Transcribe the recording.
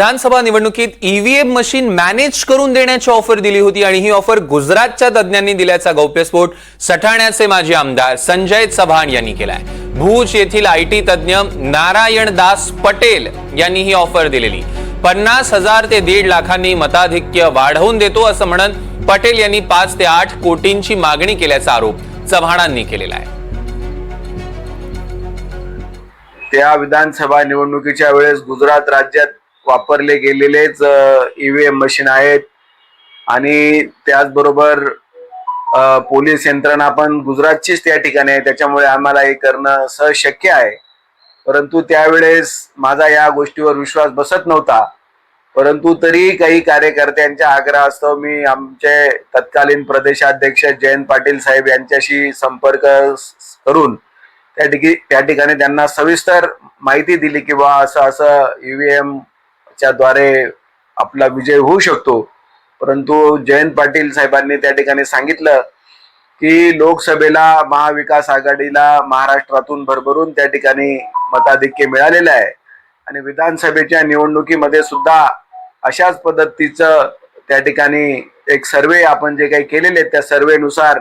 विधानसभा निवडणुकीत EVM machine manage करून देण्याची ऑफर दिली होती आणि ही ऑफर गुजरातच्या तज्ज्ञांनी दिल्याचा गौप्यस्फोट सठाण्याचे माजी आमदार संजय चव्हाण यांनी केलाय. भूज येथील आय टी तज्ज्ञ नारायण दास पटेल यांनी ही ऑफर दिलेली. पन्नास हजार ते दीड लाखांनी मताधिक्य वाढवून देतो असं म्हणत पटेल यांनी पाच ते आठ कोटींची मागणी केल्याचा आरोप चव्हाणांनी केलेला आहे. त्या विधानसभा निवडणुकीच्या वेळेस गुजरात राज्यात वापरले गेलेलेच ईव्हीएम मशीन आहेत. आणि त्याचबरोबर पोलीस यंत्रणा पण गुजरातचीच त्या ठिकाणी आहे. त्याच्यामुळे आम्हाला हे करणं सहज शक्य आहे. परंतु त्यावेळेस माझा या गोष्टीवर विश्वास बसत नव्हता. परंतु तरी काही कार्यकर्त्यांच्या आग्रहास्तव मी आमचे तत्कालीन प्रदेशाध्यक्ष जयंत पाटील साहेब यांच्याशी संपर्क करून त्या ठिकाणी त्या ठिकाणी त्यांना सविस्तर माहिती दिली की बा असं असं ईव्हीएम च्या द्वारे आपला विजय होऊ शकतो. परंतु जयंत पाटील साहेबांनी त्या ठिकाणी सांगितलं की लोकसभेला महाविकास आघाडीला महाराष्ट्रातून भरभरून त्या ठिकाणी मताधिक्य मिळालेलं आहे. आणि विधानसभेच्या निवडणुकीमध्ये सुद्धा अशाच पद्धतीचं त्या ठिकाणी एक सर्वे आपण जे काही केलेले आहेत त्या सर्वेनुसार